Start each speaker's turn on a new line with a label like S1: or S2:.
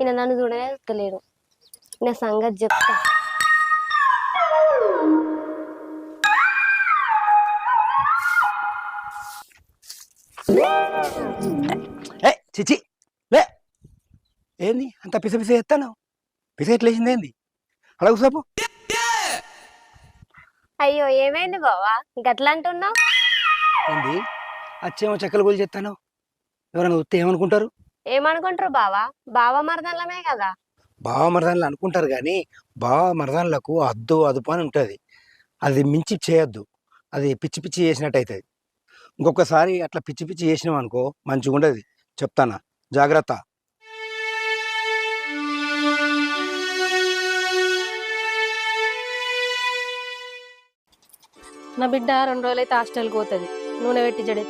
S1: ఈయన నన్ను చూడనే చూస్తలేడు. నా సంగతి చెప్తా.
S2: ఏ చిచి లే. ఏంది? అంత పిస పిస ఎత్తాను పిస ఎట్లా వేసింది ఏంది? అలా కూసాపు
S1: అయ్యో ఏమైంది బావా? గట్లా అంటున్నావు
S2: ఏంది? అచ్చేమో చెక్కలు గోలు చెప్తాను ఎవరైనా వస్తే ఏమనుకుంటారు?
S1: ఏమనుకుంటారు బావా? బావ మరదలమే కదా.
S2: బావ మరదాన్లు అనుకుంటారు కానీ బావ మరదాన్లకు అద్దు అదుపు అని ఉంటుంది. అది మించి చేయొద్దు. అది పిచ్చి పిచ్చి చేసినట్టు అవుతుంది ఇంకొకసారి అట్లా పిచ్చి పిచ్చి చేసినాం అనుకో మంచిగా ఉండదు. చెప్తానా? జాగ్రత్త.
S3: నా బిడ్డ రెండు రోజులైతే హాస్టల్కి పోతుంది. నూనె పెట్టి జడే.